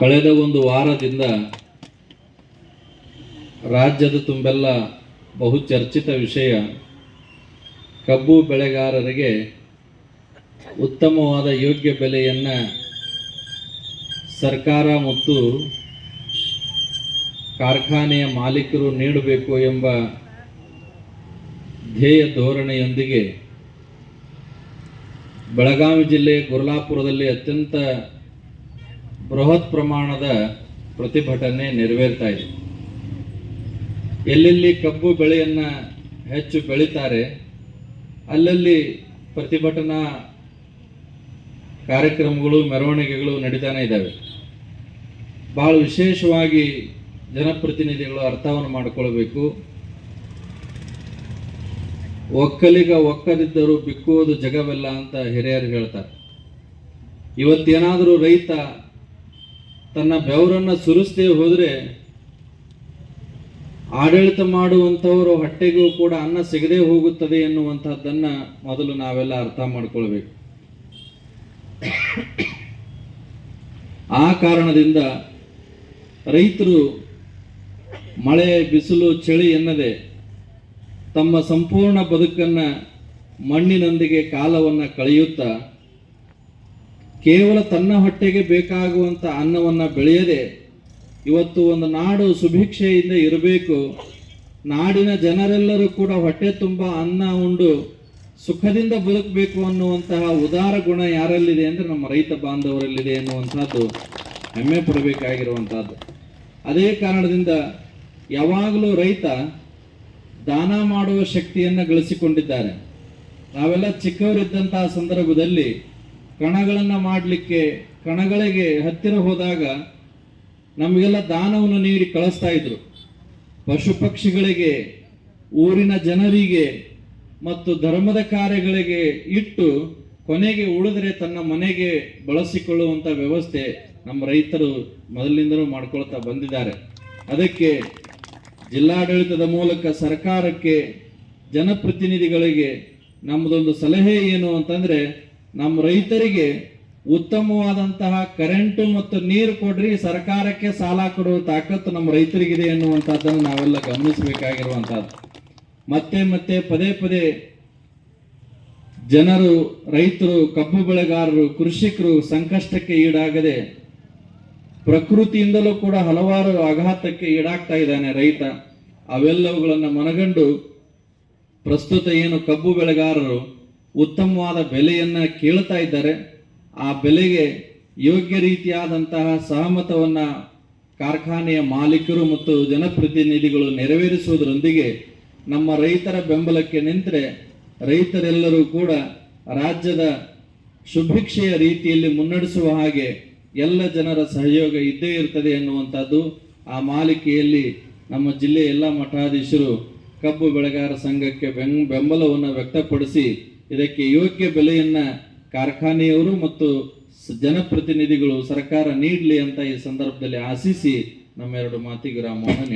ಕಳೆದ ಒಂದು ವಾರದಿಂದ ರಾಜ್ಯದ ತುಂಬೆಲ್ಲ ಬಹು ಚರ್ಚಿತ ವಿಷಯ, ಕಬ್ಬು ಬೆಳೆಗಾರರಿಗೆ ಉತ್ತಮವಾದ ಯೋಗ್ಯ ಬೆಲೆಯನ್ನು ಸರ್ಕಾರ ಮತ್ತು ಕಾರ್ಖಾನೆಯ ಮಾಲೀಕರು ನೀಡಬೇಕು ಎಂಬ ಧ್ಯೇಯ ಧೋರಣೆಯೊಂದಿಗೆ ಬೆಳಗಾವಿ ಜಿಲ್ಲೆ ಗುರ್ಲಾಪುರದಲ್ಲಿ ಅತ್ಯಂತ ಬೃಹತ್ ಪ್ರಮಾಣದ ಪ್ರತಿಭಟನೆ ನೆರವೇರ್ತಾ ಇದೆ. ಎಲ್ಲೆಲ್ಲಿ ಕಬ್ಬು ಬೆಳೆಯನ್ನು ಹೆಚ್ಚು ಬೆಳೀತಾರೆ, ಅಲ್ಲಲ್ಲಿ ಪ್ರತಿಭಟನಾ ಕಾರ್ಯಕ್ರಮಗಳು, ಮೆರವಣಿಗೆಗಳು ನಡೀತಾನೆ ಇದ್ದಾವೆ. ಭಾಳ ವಿಶೇಷವಾಗಿ ಜನಪ್ರತಿನಿಧಿಗಳು ಅರ್ಥವನ್ನು ಮಾಡಿಕೊಳ್ಬೇಕು. ಒಕ್ಕಲಿಗ ಒಕ್ಕದಿದ್ದರೂ ಬಿಕ್ಕುವುದು ಜಗವೆಲ್ಲ ಅಂತ ಹಿರಿಯರು ಹೇಳ್ತಾರೆ. ಇವತ್ತೇನಾದರೂ ರೈತ ತನ್ನ ಬೆವರನ್ನು ಸುರಿಸದೆ ಹೋದರೆ ಆಡಳಿತ ಮಾಡುವಂಥವರು ಹೊಟ್ಟೆಗೂ ಕೂಡ ಅನ್ನ ಸಿಗದೆ ಹೋಗುತ್ತದೆ ಎನ್ನುವಂಥದ್ದನ್ನು ಮೊದಲು ನಾವೆಲ್ಲ ಅರ್ಥ ಮಾಡ್ಕೊಳ್ಬೇಕು. ಆ ಕಾರಣದಿಂದ ರೈತರು ಮಳೆ, ಬಿಸಿಲು, ಚಳಿ ಎನ್ನದೆ ತಮ್ಮ ಸಂಪೂರ್ಣ ಬದುಕನ್ನು ಮಣ್ಣಿನೊಂದಿಗೆ ಕಾಲವನ್ನು ಕಳೆಯುತ್ತಾ ಕೇವಲ ತನ್ನ ಹೊಟ್ಟೆಗೆ ಬೇಕಾಗುವಂಥ ಅನ್ನವನ್ನು ಬೆಳೆಯದೆ ಇವತ್ತು ಒಂದು ನಾಡು ಸುಭಿಕ್ಷೆಯಿಂದ ಇರಬೇಕು. ನಾಡಿನ ಜನರೆಲ್ಲರೂ ಕೂಡ ಹೊಟ್ಟೆ ತುಂಬ ಅನ್ನ ಉಂಡು ಸುಖದಿಂದ ಬದುಕಬೇಕು ಅನ್ನುವಂತಹ ಉದಾರ ಗುಣ ಯಾರಲ್ಲಿದೆ ಅಂದರೆ ನಮ್ಮ ರೈತ ಬಾಂಧವರಲ್ಲಿದೆ ಎನ್ನುವಂಥದ್ದು ಹೆಮ್ಮೆ ಪಡಬೇಕಾಗಿರುವಂಥದ್ದು. ಅದೇ ಕಾರಣದಿಂದ ಯಾವಾಗಲೂ ರೈತ ದಾನ ಮಾಡುವ ಶಕ್ತಿಯನ್ನು ಗಳಿಸಿಕೊಂಡಿದ್ದಾರೆ. ನಾವೆಲ್ಲ ಚಿಕ್ಕವರಿದ್ದಂತಹ ಸಂದರ್ಭದಲ್ಲಿ ಕಣಗಳನ್ನು ಮಾಡಲಿಕ್ಕೆ, ಕಣಗಳಿಗೆ ಹತ್ತಿರ ಹೋದಾಗ ನಮಗೆಲ್ಲ ದಾನವನ್ನು ನೀಡಿ ಕಳಿಸ್ತಾ ಇದ್ರು. ಪಶು ಪಕ್ಷಿಗಳಿಗೆ ಊರಿನ ಜನರಿಗೆ ಮತ್ತು ಧರ್ಮದ ಕಾರ್ಯಗಳಿಗೆ ಇಟ್ಟು ಕೊನೆಗೆ ಉಳಿದ್ರೆ ತನ್ನ ಮನೆಗೆ ಬಳಸಿಕೊಳ್ಳುವಂಥ ವ್ಯವಸ್ಥೆ ನಮ್ಮ ರೈತರು ಮೊದಲಿಂದಲೂ ಮಾಡ್ಕೊಳ್ತಾ ಬಂದಿದ್ದಾರೆ. ಅದಕ್ಕೆ ಜಿಲ್ಲಾಡಳಿತದ ಮೂಲಕ ಸರ್ಕಾರಕ್ಕೆ ಜನಪ್ರತಿನಿಧಿಗಳಿಗೆ ನಮ್ಮದೊಂದು ಸಲಹೆ ಏನು ಅಂತಂದ್ರೆ ನಮ್ಮ ರೈತರಿಗೆ ಉತ್ತಮವಾದಂತಹ ಕರೆಂಟು ಮತ್ತು ನೀರು ಕೊಡ್ರಿ, ಸರ್ಕಾರಕ್ಕೆ ಸಾಲ ಕೊಡುವ ತಾಕತ್ತು ನಮ್ಮ ರೈತರಿಗಿದೆ ಎನ್ನುವಂಥದ್ದನ್ನು ನಾವೆಲ್ಲ ಗಮನಿಸಬೇಕಾಗಿರುವಂಥದ್ದು. ಮತ್ತೆ ಮತ್ತೆ ಪದೇ ಪದೇ ಜನರು, ರೈತರು, ಕಬ್ಬು ಬೆಳೆಗಾರರು, ಕೃಷಿಕರು ಸಂಕಷ್ಟಕ್ಕೆ ಈಡಾಗದೆ ಪ್ರಕೃತಿಯಿಂದಲೂ ಕೂಡ ಹಲವಾರು ಆಘಾತಕ್ಕೆ ಈಡಾಗ್ತಾ ಇದ್ದಾನೆ ರೈತ. ಅವೆಲ್ಲವುಗಳನ್ನು ಮನಗಂಡು ಪ್ರಸ್ತುತ ಏನು ಕಬ್ಬು ಬೆಳೆಗಾರರು ಉತ್ತಮವಾದ ಬೆಲೆಯನ್ನ ಕೇಳ್ತಾ ಇದ್ದಾರೆ. ಆ ಬೆಲೆಗೆ ಯೋಗ್ಯ ರೀತಿಯಾದಂತಹ ಸಹಮತವನ್ನ ಕಾರ್ಖಾನೆಯ ಮಾಲೀಕರು ಮತ್ತು ಜನಪ್ರತಿನಿಧಿಗಳು ನೆರವೇರಿಸುವುದರೊಂದಿಗೆ ನಮ್ಮ ರೈತರ ಬೆಂಬಲಕ್ಕೆ ನಿಂತರೆ ರೈತರೆಲ್ಲರೂ ಕೂಡ ರಾಜ್ಯದ ಶುಭಿಕ್ಷೆಯ ರೀತಿಯಲ್ಲಿ ಮುನ್ನಡೆಸುವ ಹಾಗೆ ಎಲ್ಲ ಜನರ ಸಹಯೋಗ ಇದ್ದೇ ಇರ್ತದೆ ಎನ್ನುವಂಥದ್ದು ಆ ಮಾಲಿಕೆಯಲ್ಲಿ ನಮ್ಮ ಜಿಲ್ಲೆಯ ಎಲ್ಲ ಮಠಾಧೀಶರು ಕಬ್ಬು ಬೆಳೆಗಾರ ಸಂಘಕ್ಕೆ ಬೆಂಬಲವನ್ನು ವ್ಯಕ್ತಪಡಿಸಿ ಇದಕ್ಕೆ ಯೋಗ್ಯ ಬೆಲೆಯನ್ನ ಕಾರ್ಖಾನೆಯವರು ಮತ್ತು ಜನಪ್ರತಿನಿಧಿಗಳು ಸರ್ಕಾರ ನೀಡಲಿ ಅಂತ ಈ ಸಂದರ್ಭದಲ್ಲಿ ಆಶಿಸಿ ನಮ್ಮೆರಡು ಮಾತಿಗೆ ರಾಮವನ್ನು